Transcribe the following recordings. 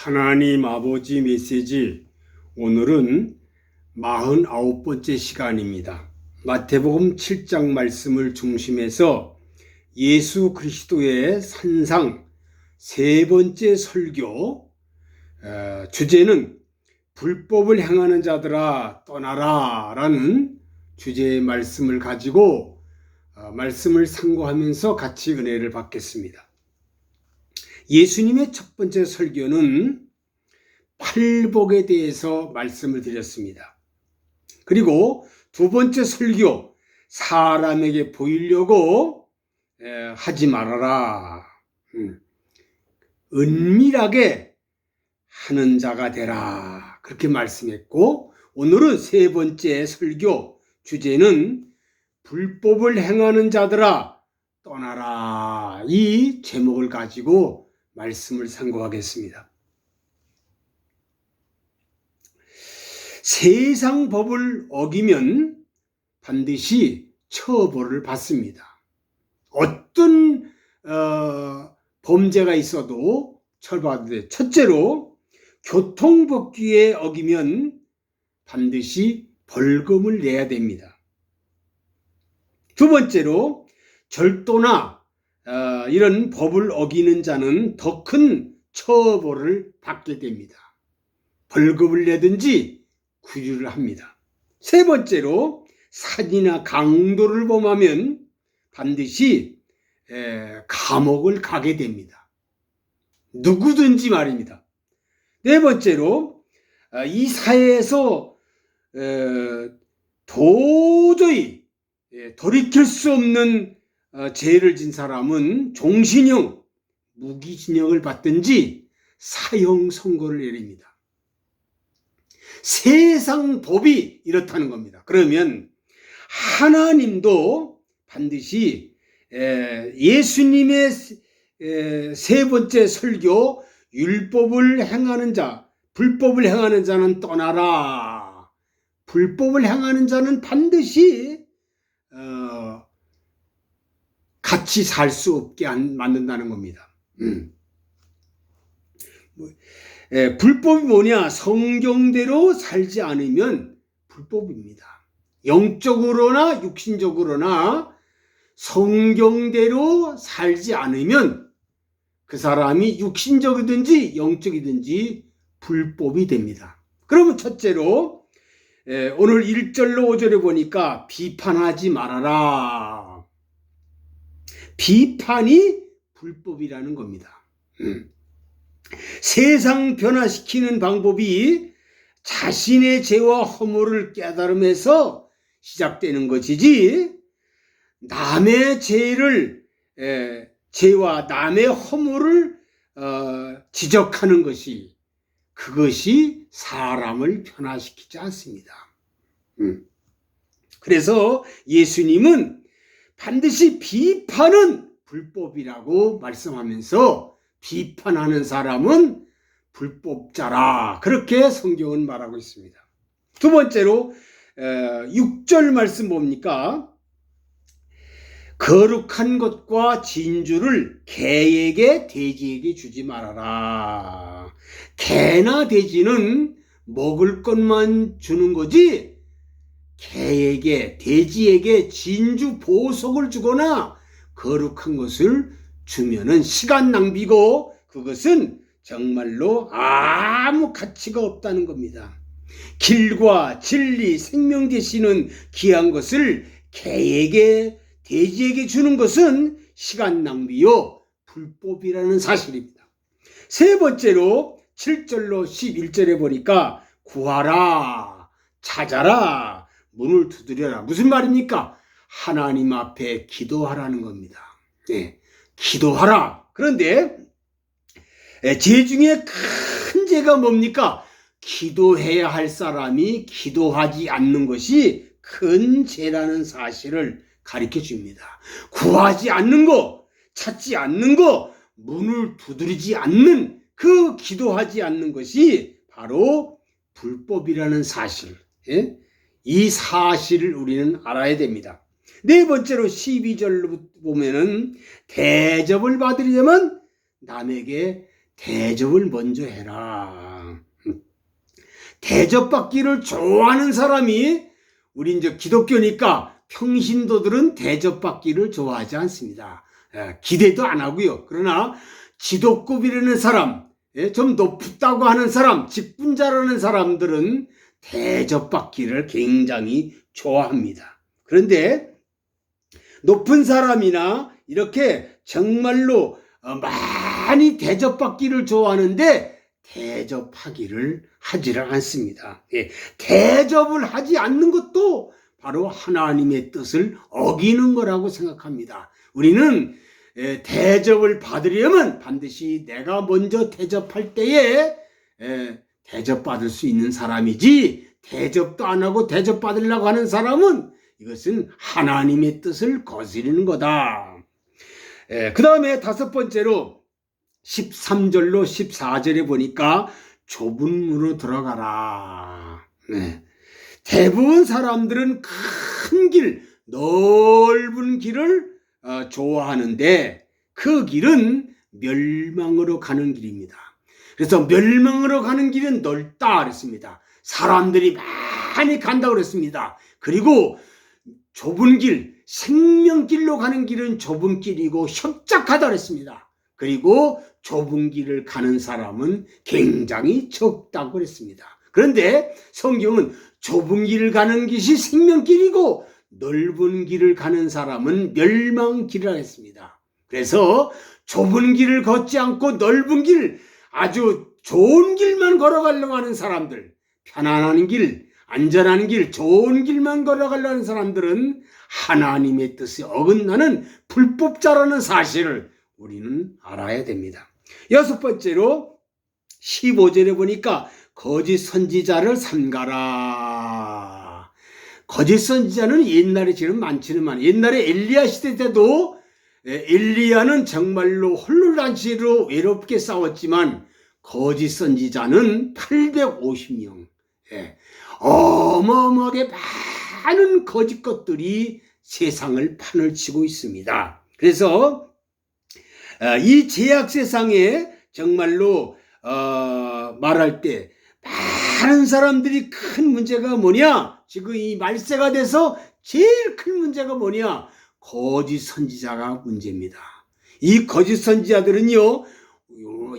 하나님 아버지 메시지 오늘은 49번째 시간입니다. 마태복음 7장 말씀을 중심해서 예수 그리스도의 산상 세 번째 설교 어, 주제는 불법을 행하는 자들아 떠나라 라는 주제의 말씀을 가지고 어, 말씀을 상고하면서 같이 은혜를 받겠습니다. 예수님의 첫 번째 설교는 팔복에 대해서 말씀을 드렸습니다. 그리고 두 번째 설교, 사람에게 보이려고 에, 하지 말아라. 음. 은밀하게 하는 자가 되라. 그렇게 말씀했고, 오늘은 세 번째 설교 주제는 불법을 행하는 자들아 떠나라. 이 제목을 가지고 말씀을 상고하겠습니다. 세상 법을 어기면 반드시 처벌을 받습니다. 어떤 어, 범죄가 있어도 처벌받는데 첫째로 교통법규에 어기면 반드시 벌금을 내야 됩니다. 두 번째로 절도나 어, 이런 법을 어기는 자는 더 큰 처벌을 받게 됩니다. 벌금을 내든지 구류를 합니다. 세 번째로 사기나 강도를 범하면 반드시 에, 감옥을 가게 됩니다. 누구든지 말입니다. 네 번째로 아, 이 사회에서 에, 도저히 예, 돌이킬 수 없는 어, 죄를 진 사람은 종신형, 무기징역을 받든지 사형 선고를 내립니다. 세상 법이 이렇다는 겁니다. 그러면 하나님도 반드시 에, 예수님의 에, 세 번째 설교 율법을 행하는 자, 불법을 행하는 자는 떠나라. 불법을 행하는 자는 반드시 어, 같이 살 수 없게 안, 만든다는 겁니다. 음. 뭐, 에, 불법이 뭐냐? 성경대로 살지 않으면 불법입니다. 영적으로나 육신적으로나 성경대로 살지 않으면 그 사람이 육신적이든지 영적이든지 불법이 됩니다. 그러면 첫째로 에, 오늘 1절로 5절에 보니까 비판하지 말아라. 비판이 불법이라는 겁니다. 음. 세상 변화시키는 방법이 자신의 죄와 허물을 깨달음에서 시작되는 것이지 남의 죄를 에, 죄와 남의 허물을 어, 지적하는 것이 그것이 사람을 변화시키지 않습니다. 음. 그래서 예수님은 반드시 비판은 불법이라고 말씀하면서 비판하는 사람은 불법자라. 그렇게 성경은 말하고 있습니다. 두 번째로 6절 말씀 봅니까? 거룩한 것과 진주를 개에게 돼지에게 주지 말아라. 개나 돼지는 먹을 것만 주는 거지 개에게 돼지에게 진주 보석을 주거나 거룩한 것을 주면은 시간 낭비고 그것은 정말로 아무 가치가 없다는 겁니다. 길과 진리, 생명 되시는 귀한 것을 개에게 돼지에게 주는 것은 시간 낭비요 불법이라는 사실입니다. 세 번째로 7절로 11절에 보니까 구하라 찾아라 문을 두드려라 무슨 말입니까? 하나님 앞에 기도하라는 겁니다. 네, 기도하라. 그런데 죄 중에 큰 죄가 뭡니까? 기도해야 할 사람이 기도하지 않는 것이 큰 죄라는 사실을 가르쳐 줍니다. 구하지 않는 거, 찾지 않는 거, 문을 두드리지 않는 그 기도하지 않는 것이 바로 불법이라는 사실. 예? 이 사실을 우리는 알아야 됩니다. 네 번째로 12절로 보면은 대접을 받으려면 남에게 대접을 먼저 해라. 대접받기를 좋아하는 사람이 우리 이제 기독교니까 평신도들은 대접받기를 좋아하지 않습니다. 예, 기대도 안 하고요. 그러나 지도급이라는 사람, 예, 좀 높다고 하는 사람, 직분자라는 사람들은 대접받기를 굉장히 좋아합니다. 그런데 높은 사람이나 이렇게 정말로 어, 많이 대접받기를 좋아하는데 대접하기를 하지를 않습니다. 예, 대접을 하지 않는 것도 바로 하나님의 뜻을 어기는 거라고 생각합니다. 우리는 예, 대접을 받으려면 반드시 내가 먼저 대접할 때에 예, 대접받을 수 있는 사람이지 대접도 안 하고 대접받으려고 하는 사람은 이것은 하나님의 뜻을 거스르는 거다. 그 다음에 다섯 번째로 13절로 14절에 보니까 좁은 문으로 들어가라. 네. 대부분 사람들은 큰 길, 넓은 길을 어, 좋아하는데 그 길은 멸망으로 가는 길입니다. 그래서 멸망으로 가는 길은 넓다 그랬습니다. 사람들이 많이 간다고 그랬습니다. 그리고 좁은 길, 생명길로 가는 길은 좁은 길이고 협착하다 그랬습니다. 그리고 좁은 길을 가는 사람은 굉장히 적다고 그랬습니다. 그런데 성경은 좁은 길을 가는 것이 생명길이고 넓은 길을 가는 사람은 멸망길이라 했습니다. 그래서 좁은 길을 걷지 않고 넓은 길, 아주 좋은 길만 걸어가려고 하는 사람들, 편안한 길, 안전한 길, 좋은 길만 걸어가려는 사람들은 하나님의 뜻에 어긋나는 불법자라는 사실을 우리는 알아야 됩니다. 여섯 번째로 15절에 보니까 거짓 선지자를 삼가라. 거짓 선지자는 옛날에 지금 많지는 많아. 옛날에 엘리야 시대 때도 엘리야는 정말로 홀로단시로 외롭게 싸웠지만 거짓 선지자는 850명. 예. 어마어마하게 많은 거짓 것들이 세상을 판을 치고 있습니다. 그래서 어, 이 제약 세상에 정말로 어, 말할 때 많은 사람들이 큰 문제가 뭐냐? 지금 이 말세가 돼서 제일 큰 문제가 뭐냐? 거짓 선지자가 문제입니다. 이 거짓 선지자들은요,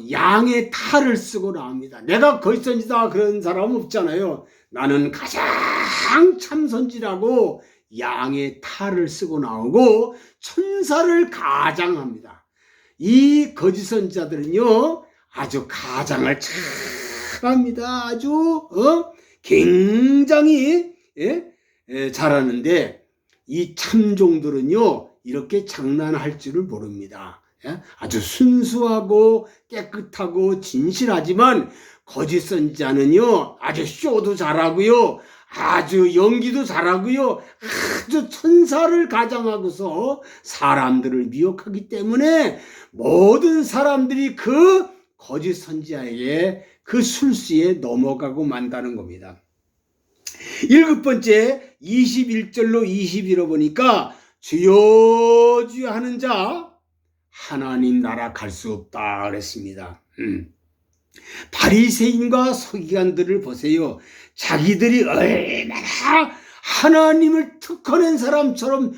양의 탈을 쓰고 나옵니다. 내가 거짓 선지자 그런 사람은 없잖아요. 나는 가장 참 선지라고 양의 탈을 쓰고 나오고 천사를 가장합니다. 이 거짓 선지자들은요, 아주 가장을 잘합니다. 아주 어? 굉장히 예? 예, 잘하는데 이 참종들은요 이렇게 장난할 줄을 모릅니다. 예? 아주 순수하고 깨끗하고 진실하지만 거짓 선지자는요 아주 쇼도 잘하고요 아주 연기도 잘하고요 아주 천사를 가장하고서 사람들을 미혹하기 때문에 모든 사람들이 그 거짓 선지자에게 그 술수에 넘어가고 만다는 겁니다. 일곱 번째 21절로 21로 보니까 주여 주여 하는 자 하나님 나라 갈 수 없다 그랬습니다. 음. 바리새인과 서기관들을 보세요. 자기들이 얼마나 하나님을 특허낸 사람처럼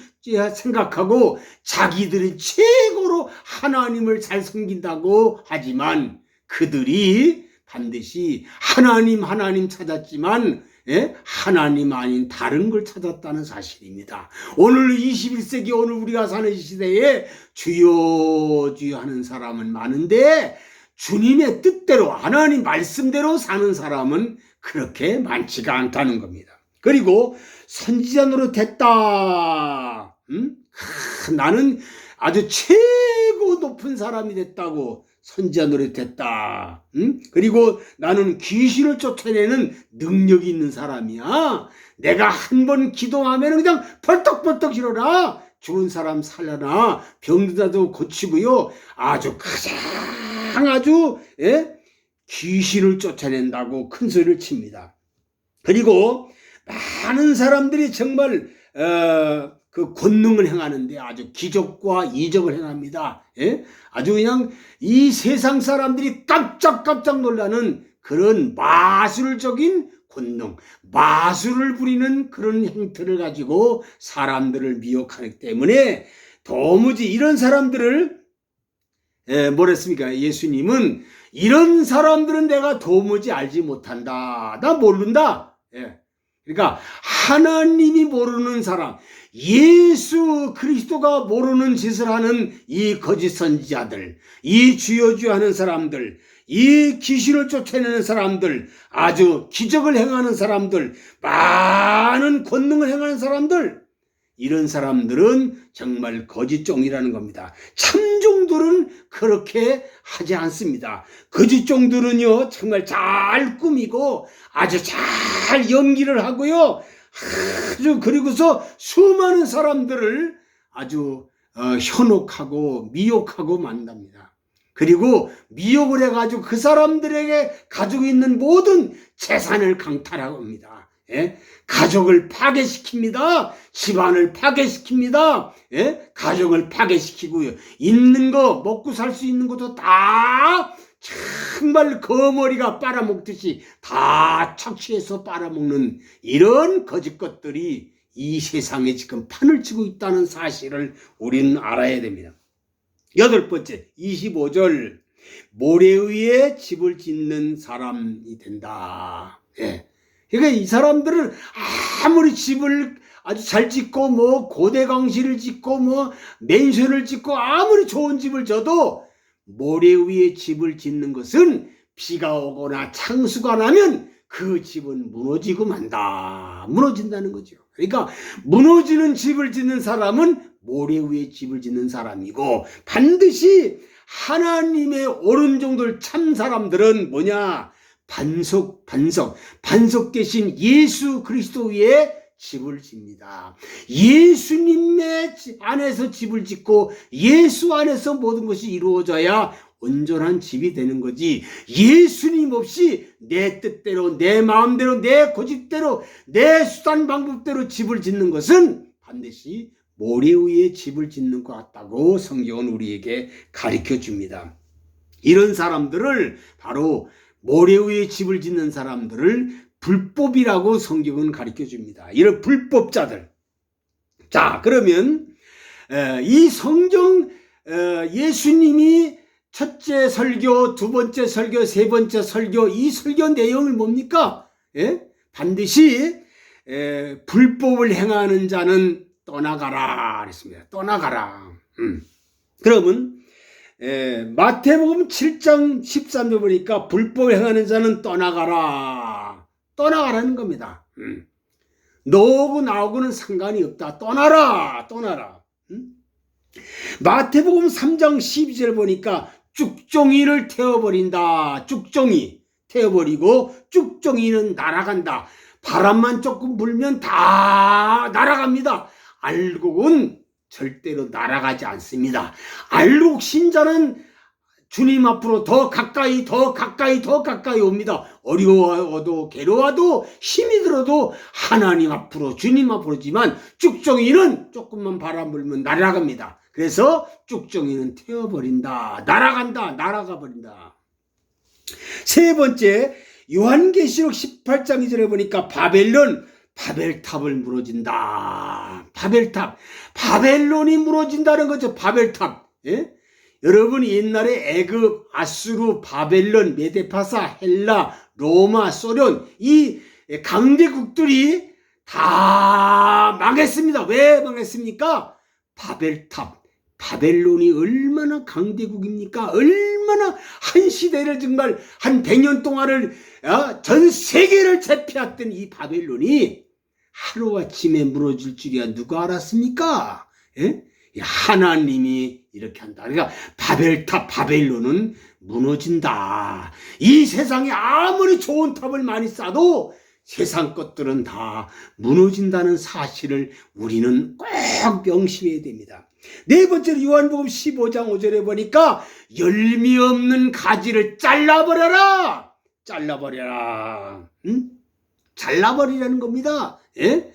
생각하고 자기들이 최고로 하나님을 잘 섬긴다고 하지만 그들이 반드시 하나님 하나님 찾았지만 예? 하나님 아닌 다른 걸 찾았다는 사실입니다. 오늘 21세기 오늘 우리가 사는 시대에 주여 주여 하는 사람은 많은데 주님의 뜻대로 하나님 말씀대로 사는 사람은 그렇게 많지가 않다는 겁니다. 그리고 선지자 노릇 됐다. 음? 하, 나는 아주 최고 높은 사람이 됐다고 선지자 노릇 됐다. 음? 그리고 나는 귀신을 쫓아내는 능력이 있는 사람이야. 내가 한 번 기도하면 그냥 벌떡벌떡 일어나. 죽은 사람 살려나 병들다도 고치고요. 아주 가장 아주 예? 귀신을 쫓아낸다고 큰 소리를 칩니다. 그리고 많은 사람들이 정말 어, 그 권능을 행하는데 아주 기적과 이적을 행합니다. 예? 아주 그냥 이 세상 사람들이 깜짝깜짝 놀라는 그런 마술적인 권능, 마술을 부리는 그런 행태를 가지고 사람들을 미혹하기 때문에 도무지 이런 사람들을 예, 뭐랬습니까? 예수님은 이런 사람들은 내가 도무지 알지 못한다. 나 모른다. 예. 그러니까 하나님이 모르는 사람, 예수 그리스도가 모르는 짓을 하는 이 거짓 선지자들, 이 주여주여 하는 사람들, 이 귀신을 쫓아내는 사람들, 아주 기적을 행하는 사람들, 많은 권능을 행하는 사람들, 이런 사람들은 정말 거짓종이라는 겁니다. 참종들은 그렇게 하지 않습니다. 거짓종들은요, 정말 잘 꾸미고 아주 잘 연기를 하고요, 아주 그리고서 수많은 사람들을 아주 어, 현혹하고 미혹하고 만납니다. 그리고 미혹을 해가지고 그 사람들에게 가지고 있는 모든 재산을 강탈하고 합니다. 예? 가족을 파괴시킵니다. 집안을 파괴시킵니다. 예? 가정을 파괴시키고요. 있는 거, 먹고 살 수 있는 것도 다 정말 거머리가 빨아먹듯이 다 착취해서 빨아먹는 이런 거짓 것들이 이 세상에 지금 판을 치고 있다는 사실을 우리는 알아야 됩니다. 여덟 번째, 25절. 모래 위에 집을 짓는 사람이 된다. 예. 그러니까 이 사람들은 아무리 집을 아주 잘 짓고 뭐 고대 강실을 짓고 뭐 맨션을 짓고 아무리 좋은 집을 져도 모래 위에 집을 짓는 것은 비가 오거나 창수가 나면 그 집은 무너지고 만다. 무너진다는 거죠. 그러니까 무너지는 집을 짓는 사람은 모래 위에 집을 짓는 사람이고 반드시 하나님의 오른종들 참 사람들은 뭐냐? 반석, 반석, 반석 대신 예수 그리스도 위에 집을 집니다. 예수님의 안에서 집을 짓고 예수 안에서 모든 것이 이루어져야 온전한 집이 되는 거지. 예수님 없이 내 뜻대로, 내 마음대로, 내 고집대로, 내 수단 방법대로 집을 짓는 것은 반드시 모래 위에 집을 짓는 것 같다고 성경은 우리에게 가르쳐 줍니다. 이런 사람들을 바로 모래 위에 집을 짓는 사람들을 불법이라고 성경은 가르쳐 줍니다. 이런 불법자들. 자, 그러면 이 성경 예수님이 첫째 설교, 두 번째 설교, 세 번째 설교 이 설교 내용을 뭡니까? 예? 반드시 불법을 행하는 자는 떠나가라 그랬습니다. 떠나가라. 음. 그러면 마태복음 7장 13절 보니까 불법을 행하는 자는 떠나가라. 떠나가라는 겁니다. 음. 너하고 나하고는 상관이 없다. 떠나라. 떠나라. 음? 마태복음 3장 12절 보니까 쭉종이를 태워버린다. 쭉종이 태워버리고 쭉종이는 날아간다. 바람만 조금 불면 다 날아갑니다. 알곡은 절대로 날아가지 않습니다. 알곡 신자는 주님 앞으로 더 가까이 더 가까이 더 가까이 옵니다. 어려워도 괴로워도 힘이 들어도 하나님 앞으로 주님 앞으로지만 쭉종이는 조금만 바람 불면 날아갑니다. 그래서 쭉종이는 태워버린다. 날아간다. 날아가 버린다. 세 번째 요한계시록 18장 2절에 보니까 바벨론 바벨탑을 무너진다. 바벨탑. 바벨론이 무너진다는 거죠. 바벨탑. 예? 여러분 옛날에 애굽, 아수르, 바벨론, 메데파사, 헬라, 로마, 소련 이 강대국들이 다 망했습니다. 왜 망했습니까? 바벨탑. 바벨론이 얼마나 강대국입니까? 얼마나 한 시대를 정말 한 100년 동안을 어? 전 세계를 제패했던 이 바벨론이 하루아침에 무너질 줄이야 누가 알았습니까? 예? 하나님이 이렇게 한다. 그러니까 바벨탑 바벨론은 무너진다. 이 세상에 아무리 좋은 탑을 많이 쌓아도 세상 것들은 다 무너진다는 사실을 우리는 꼭 명심해야 됩니다. 네 번째로 요한복음 15장 5절에 보니까 열미 없는 가지를 잘라버려라! 잘라버려라. 응? 잘라버리라는 겁니다. 예?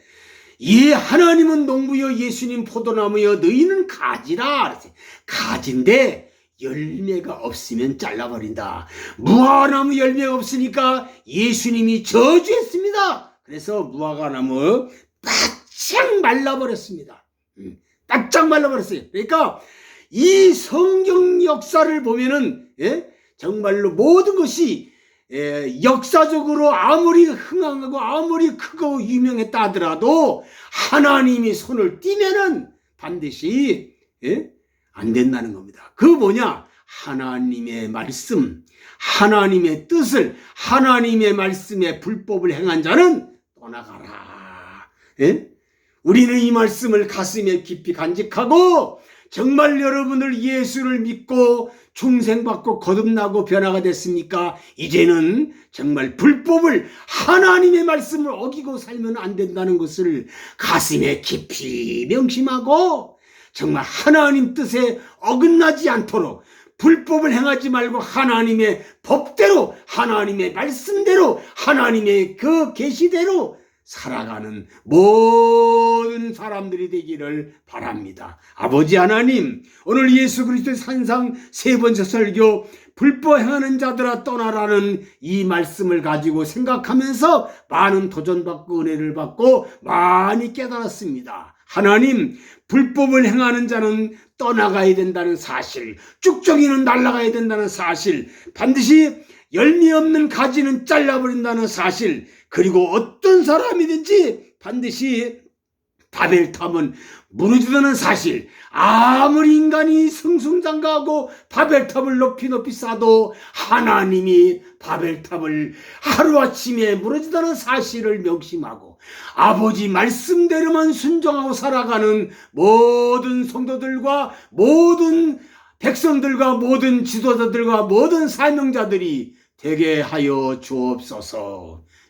예 하나님은 농부여 예수님 포도나무여 너희는 가지라. 가지인데 열매가 없으면 잘라버린다. 무화과나무 열매가 없으니까 예수님이 저주했습니다. 그래서 무화과나무 바짝 말라버렸습니다. 음, 바짝 말라버렸어요. 그러니까 이 성경 역사를 보면은 예? 정말로 모든 것이 예, 역사적으로 아무리 흥황하고 아무리 크고 유명했다 하더라도 하나님이 손을 띄면은 반드시 예? 안 된다는 겁니다. 그 뭐냐? 하나님의 말씀, 하나님의 뜻을, 하나님의 말씀의 불법을 행한 자는 떠나가라. 예? 우리는 이 말씀을 가슴에 깊이 간직하고 정말 여러분들 예수를 믿고 중생받고 거듭나고 변화가 됐습니까? 이제는 정말 불법을 하나님의 말씀을 어기고 살면 안 된다는 것을 가슴에 깊이 명심하고 정말 하나님 뜻에 어긋나지 않도록 불법을 행하지 말고 하나님의 법대로 하나님의 말씀대로 하나님의 그 계시대로 살아가는 모든 사람들이 되기를 바랍니다. 아버지 하나님, 오늘 예수 그리스도의 산상 세 번째 설교 불법 행하는 자들아 떠나라는 이 말씀을 가지고 생각하면서 많은 도전받고 은혜를 받고 많이 깨달았습니다. 하나님, 불법을 행하는 자는 떠나가야 된다는 사실, 쭉정이는 날아가야 된다는 사실, 반드시 열매 없는 가지는 잘라버린다는 사실, 그리고 어떤 사람이든지 반드시 바벨탑은 무너지다는 사실. 아무리 인간이 승승장가하고 바벨탑을 높이 높이 쌓아도 하나님이 바벨탑을 하루아침에 무너지다는 사실을 명심하고 아버지 말씀대로만 순종하고 살아가는 모든 성도들과 모든 백성들과 모든 지도자들과 모든 사명자들이 되게 하여 주옵소서.